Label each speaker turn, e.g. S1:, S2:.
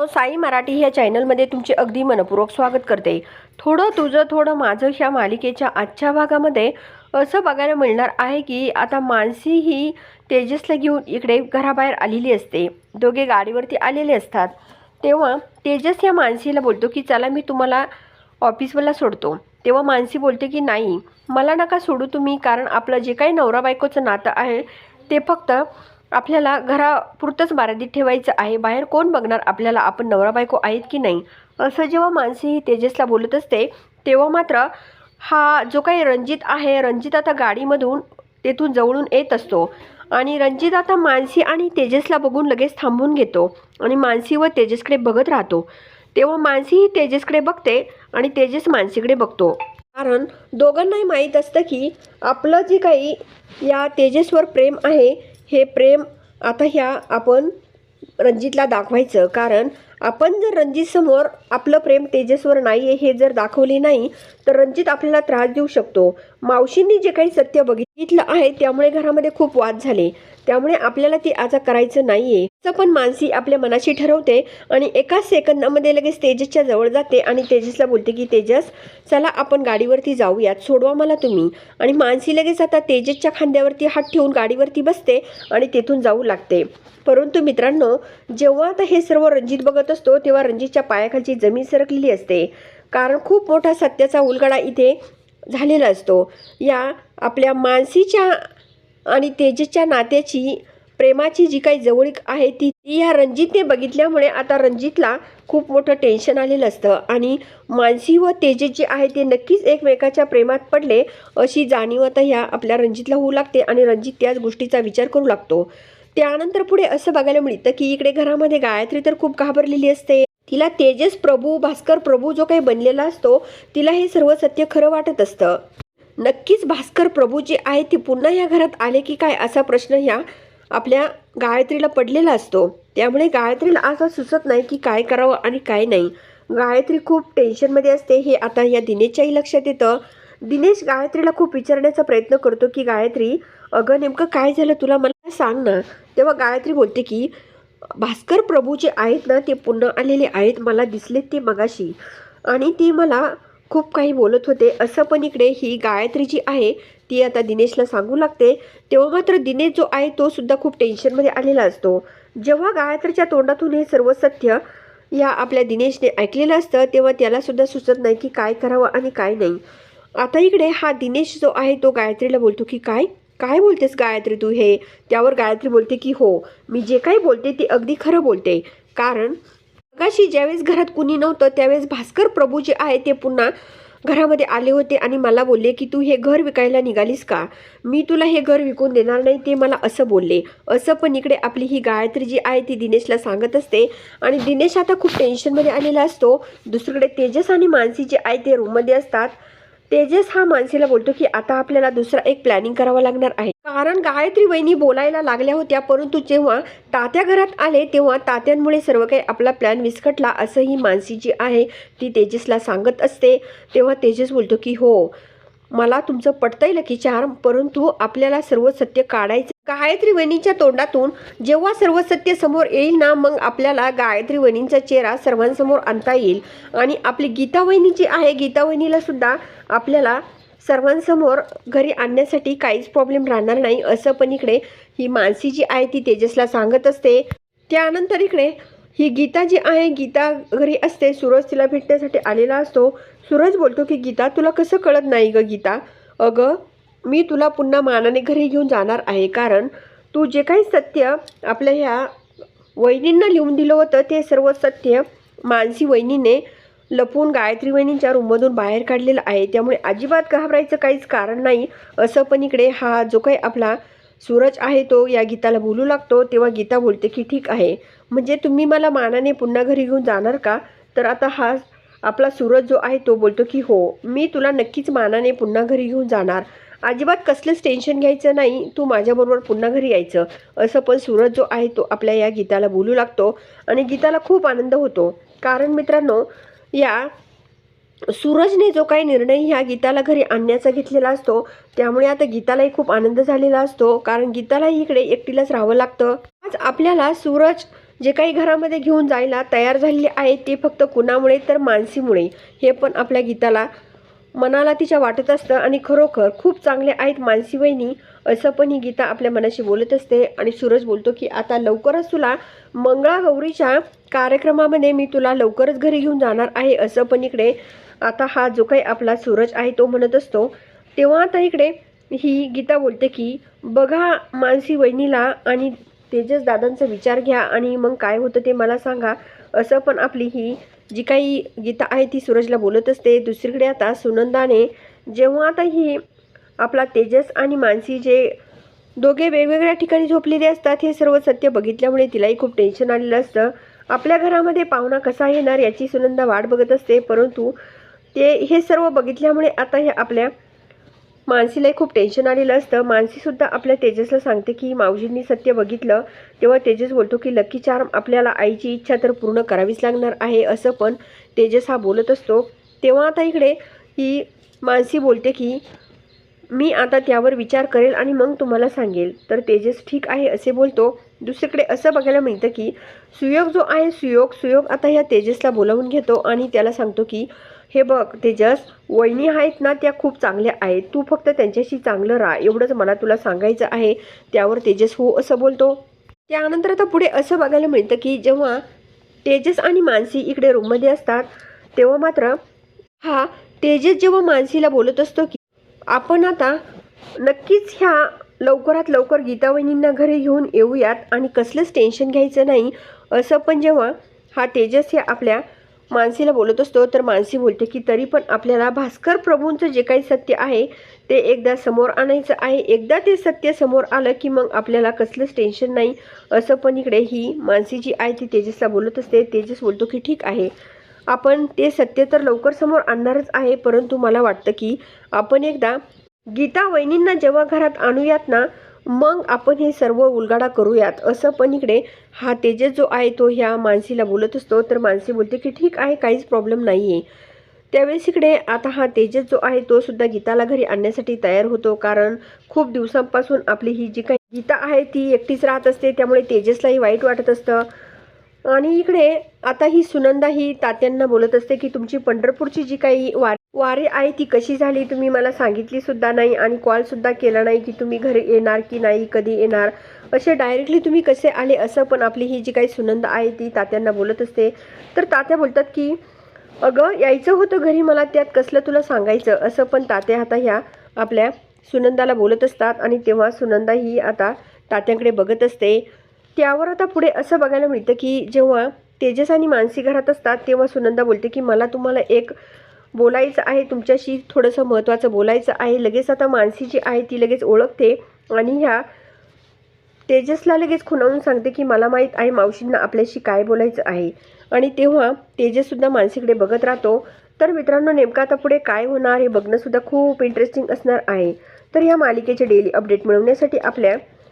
S1: साई मराठी ह्या चॅनलमध्ये तुमचे अगदी मनपूर्वक स्वागत करते. थोडं तुझं थोडं माझं ह्या मालिकेच्या आजच्या भागामध्ये असं बघायला मिळणार आहे की आता मानसी ही तेजसला घेऊन इकडे घराबाहेर आलेली असते. दोघे गाडीवरती आलेले असतात. तेव्हा तेजस या मानसीला बोलतो की चला मी तुम्हाला ऑफिसवाला सोडतो. तेव्हा मानसी बोलते की नाही मला नका सोडू तुम्ही कारण आपलं जे काही नवरा बायकोचं नातं आहे ते फक्त आपल्याला घरापुरतंच मर्यादित ठेवायचं आहे. बाहेर कोण बघणार आपल्याला? आपण नवरा बायको आहेत की नाही? असं जेव्हा मानसी ही तेजसला बोलत असते तेव्हा मात्र हा जो काही रणजित आहे रणजित आता गाडीमधून तेथून जवळून येत असतो आणि रणजित आता मानसी आणि तेजसला बघून लगेच थांबून घेतो आणि मानसी व तेजसकडे बघत राहतो. तेव्हा मानसी ही तेजसकडे बघते आणि तेजस मानसीकडे बघतो. कारण दोघांनाही माहीत असतं की आपलं जे काही या तेजसवर प्रेम आहे हे प्रेम आता ह्या आपण रणजितला दाखवायचं. कारण आपण जर रणजितसमोर आपलं प्रेम तेजसवर नाही आहे हे जर दाखवले नाही तर रणजित आपल्याला त्रास देऊ शकतो. मावशींनी जे काही सत्य बघितलं आहे त्यामुळे घरामध्ये खूप वाद झाले. त्यामुळे आपल्याला ती आता करायचं नाहीये. असं पण मानसी आपल्या मनाशी ठरवते आणि एकाच सेकंदामध्ये लगेच तेजसच्या जवळ जाते आणि तेजसला बोलते की तेजस चला आपण गाडीवरती जाऊयात. सोडवा मला तुम्ही. आणि मानसी लगेच आता तेजसच्या खांद्यावरती हात ठेवून गाडीवरती बसते आणि तेथून जाऊ लागते. परंतु मित्रांनो जेव्हा आता हे सर्व रणजित बघत असतो तेव्हा रणजितच्या पायाखालची जमीन सरकलेली असते. कारण खूप मोठा सत्याचा उलगडा इथे झालेला असतो. या आपल्या मानसीच्या आणि तेजसच्या नात्याची प्रेमाची जी काही जवळीक आहे ती ती ह्या रणजितने बघितल्यामुळे आता रणजितला खूप मोठं टेन्शन आलेलं असतं. आणि मानसी व तेजस जे आहे ते नक्कीच एकमेकाच्या प्रेमात पडले अशी जाणीव आता ह्या आपल्या रणजितला होऊ लागते आणि रणजित त्याच गोष्टीचा विचार करू लागतो. त्यानंतर पुढे असं बघायला मिळतं की इकडे घरामध्ये गायत्री तर खूप घाबरलेली असते. तिला तेजस प्रभू भास्कर प्रभू जो काही बनलेला असतो तिला हे सर्व सत्य खरं वाटत असतं. नक्कीच भास्कर प्रभू जे आहे ते पुन्हा या घरात आले की काय असा प्रश्न ह्या आपल्या गायत्रीला पडलेला असतो. त्यामुळे गायत्रीला असं सुचत नाही की काय करावं आणि काय नाही. गायत्री खूप टेन्शनमध्ये असते हे आता या दिनेशच्याही लक्षात येतं. दिनेश गायत्रीला खूप विचारण्याचा प्रयत्न करतो की गायत्री अगं नेमकं काय झालं? तुला मला सांग ना. तेव्हा गायत्री बोलते की भास्कर प्रभू जे आहेत ना ते पुन्हा आलेले आहेत मला दिसलेत ते मगाशी. आणि ते मला खूप काही बोलत होते. असं पण इकडे ही गायत्री जी आहे ती आता दिनेशला सांगू लागते. तेव्हा मात्र दिनेश जो आहे तो सुद्धा खूप टेन्शनमध्ये आलेला असतो. जेव्हा गायत्रीच्या तोंडातून हे सर्व सत्य या आपल्या दिनेशने ऐकलेलं असतं तेव्हा त्यालासुद्धा सुचत नाही की काय करावं आणि काय नाही. आता इकडे हा दिनेश जो आहे तो गायत्रीला बोलतो की काय काय बोलतेस गायत्री तू हे? त्यावर गायत्री बोलते की हो मी जे काही बोलते ते अगदी खरं बोलते. कारण मगाशी ज्यावेळेस घरात कुणी नव्हतं त्यावेळेस भास्कर प्रभू जे आहे ते पुन्हा घरामध्ये आले होते आणि मला बोलले की तू हे घर विकायला निघालीस का? मी तुला हे घर विकून देणार नाही ते मला असं बोलले. असं पण इकडे आपली ही गायत्री जी आहे ती दिनेशला सांगत असते. आणि दिनेश आता खूप टेन्शनमध्ये आलेला असतो. दुसरीकडे तेजस आणि मानसी जे आहे ते रूममध्ये असतात. तेजस हा मानसीला बोलतो की आता आपल्याला दुसरा एक प्लॅनिंग करावं लागणार आहे. कारण गायत्री वहिनी बोलायला लागल्या होत्या परंतु जेव्हा तात्या घरात आले तेव्हा तात्यांमुळे सर्व काही आपला प्लॅन विस्कटला असंही मानसी जी आहे. ती तेजसला सांगत असते. तेव्हा तेजस बोलतो की हो मला तुमचं पटतंय लकी चार्म परंतु आपल्याला सर्व सत्य काढायचं गायत्री वहिनीच्या तोंडातून जेव्हा सर्व सत्य समोर येईल ना मग आपल्याला गायत्री वहिनींचा चेहरा सर्वांसमोर आणता येईल. आणि आपली गीता वहिनी जी आहे गीता वहिनीला सुद्धा आपल्याला सर्वांसमोर घरी आणण्यासाठी काहीच प्रॉब्लेम राहणार नाही. असं पण इकडे ही मानसी जी आहे ती तेजसला सांगत असते. त्यानंतर इकडे ही गीता जी आहे गीता घरी असते सूरज तिला भेटण्यासाठी आलेला असतो. सूरज बोलतो की गीता तुला कसं कळत नाही ग गीता? अगं मी तुला पुन्हा मानाने घरी घेऊन जाणार आहे. कारण तू जे काही सत्य आपल्या ह्या वहिनींना लिहून दिलं होतं ते सर्व सत्य मानसी वहिनीने लपून गायत्री वहिनींच्या रूममधून बाहेर काढलेलं आहे. त्यामुळे अजिबात घाबरायचं काहीच कारण नाही. असं पण इकडे हा जो काही आपला सूरज आहे तो या गीताला बोलू लागतो तेव्हा गीता बोलते की ठीक आहे. म्हणजे तुम्ही मला मानाने पुन्हा घरी घेऊन जाणार का? तर आता हा आपला सूरज जो आहे तो बोलतो की हो मी तुला नक्कीच मानाने पुन्हा घरी घेऊन जाणार. अजिबात कसलंच टेन्शन घ्यायचं नाही तू माझ्याबरोबर पुन्हा घरी यायचं. असं पण सूरज जो आहे तो आपल्या या गीताला बोलू लागतो. आणि गीताला खूप आनंद होतो. कारण मित्रांनो या सूरजने जो काही निर्णय ह्या गीताला घरी आणण्याचा घेतलेला असतो त्यामुळे आता गीतालाही खूप आनंद झालेला असतो कारण गीतालाही इकडे एकटीलाच राहावं लागतं. आज आपल्याला सूरज जे काही घरामध्ये घेऊन जायला तयार झालेले आहे ते फक्त कुणामुळे तर मानसीमुळे हे पण आपल्या गीताला मनाला तिच्या वाटत असतं आणि खरोखर खूप चांगले आहेत मानसी वहिनी असं पण ही गीता आपल्या मनाशी बोलत असते. आणि सूरज बोलतो की आता लवकरच तुला मंगळागौरीच्या कार्यक्रमामध्ये मी तुला लवकरच घरी घेऊन जाणार आहे असं पण इकडे आता हा जो काही आपला सूरज आहे तो म्हणत असतो तेव्हा आता इकडे ही गीता बोलते की बघा मानसी वहिनीला आणि तेजस दादांचा विचार घ्या आणि मग काय होतं ते मला सांगा. असं पण आपली ही जी काही गीता आहे ती सूरजला बोलत असते. दुसरीकडे आता सुनंदाने जेव्हा आता ही आपला तेजस आणि मानसी जे दोघे वेगवेगळ्या ठिकाणी झोपलेले असतात हे सर्व सत्य बघितल्यामुळे तिलाही खूप टेन्शन आलेलं असतं. आपल्या घरामध्ये पाहुणा कसा येणार याची सुनंदा वाट बघत असते परंतु ते हे सर्व बघितल्यामुळे आता हे आपल्या मानसीलाही खूप टेन्शन आलेलं असतं. मानसीसुद्धा आपल्या तेजसला सांगते की मावजींनी सत्य बघितलं. तेव्हा तेजस बोलतो की लकी चार्म आपल्याला आईची इच्छा तर पूर्ण करावीच लागणार आहे. असं पण तेजस हा बोलत असतो. तेव्हा आता इकडे ही मानसी बोलते की मी आता त्यावर विचार करेल आणि मग तुम्हाला सांगेल. तर तेजस ठीक आहे असे बोलतो. दुसरीकडे असं बघायला मिळतं की सुयोग जो आहे सुयोग सुयोग आता ह्या तेजसला बोलावून घेतो आणि त्याला सांगतो की हे बघ तेजस वहिनी आहेत ना त्या खूप चांगल्या आहेत. तू फक्त त्यांच्याशी चांगलं राहा. एवढंच मला तुला सांगायचं आहे. त्यावर तेजस हो असं बोलतो. त्यानंतर आता पुढे असं बघायला मिळतं की जेव्हा तेजस आणि मानसी इकडे रूममध्ये असतात तेव्हा मात्र हा तेजस जेव्हा मानसीला बोलत असतो की आपण आता नक्कीच ह्या लवकरात लवकर गीता वहिनींना घरी घेऊन येऊयात आणि कसलंच टेन्शन घ्यायचं नाही. असं पण जेव्हा हा तेजस हे आपल्या मानसीला बोलत असतो तर मानसी बोलते की तरी पण आपल्याला भास्कर प्रभूंचं जे काही सत्य आहे ते एकदा समोर आणायचं आहे. एकदा ते सत्य समोर आलं की मग आपल्याला कसलंच टेन्शन नाही. असं पण इकडे ही मानसी जी आहे ती तेजसला बोलत असते. तेजस बोलतो की ठीक आहे. आपण ते सत्य तर लवकर समोर आणणारच आहे परंतु मला वाटतं की आपण एकदा गीता वहिनींना जेव्हा घरात आणूयात ना मग आपण हे सर्व उलगाडा करूयात. असं पण इकडे हा तेजस जो आहे तो ह्या मानसीला बोलत असतो. तर मानसी बोलते की ठीक आहे काहीच प्रॉब्लेम नाही आहे त्यावेळेस इकडे आता हा तेजस जो आहे तो सुद्धा गीताला घरी आणण्यासाठी तयार होतो. कारण खूप दिवसांपासून आपली ही जी काही गीता आहे ती एकटीच राहत असते. त्यामुळे तेजसलाही वाईट वाटत असतं. आणि इकडे आता ही सुनंदा ही तात्यांना बोलत असते की तुमची पंढरपूरची जी काही वार वारी आहे ती कशी झाली? तुम्ही मला सांगितली सुद्धा नाही आणि कॉल सुद्धा केला नाही की तुम्ही घरी येणार की नाही कधी येणार? असे डायरेक्टली तुम्ही कसे आले असं पण आपली ही जी काही सुनंदा आहे ती तात्यांना बोलत असते. तर तात्या बोलतात की अगं यायचं होतं घरी मला त्यात कसलं तुला सांगायचं? असं पण तात्या आता ह्या आपल्या सुनंदाला बोलत असतात आणि तेव्हा सुनंदा ही आता तात्यांकडे बघत असते. त्यावर आता पुढे असं बघायला मिळतं की जेव्हा तेजस आणि मानसी घरात असतात तेव्हा सुनंदा बोलते की मला तुम्हाला एक बोलायचं आहे तुमच्याशी थोडंसं महत्त्वाचं बोलायचं आहे. लगेच आता मानसी जी आहे ती लगेच ओळखते आणि ह्या तेजसला लगेच खुणावून सांगते की मला माहीत आहे मावशींना आपल्याशी काय बोलायचं आहे. आणि तेव्हा तेजससुद्धा मानसीकडे बघत राहतो. तर मित्रांनो नेमकं आता पुढे काय होणार हे बघणंसुद्धा खूप इंटरेस्टिंग असणार आहे. तर या मालिकेचे डेली अपडेट मिळवण्यासाठी आपल्या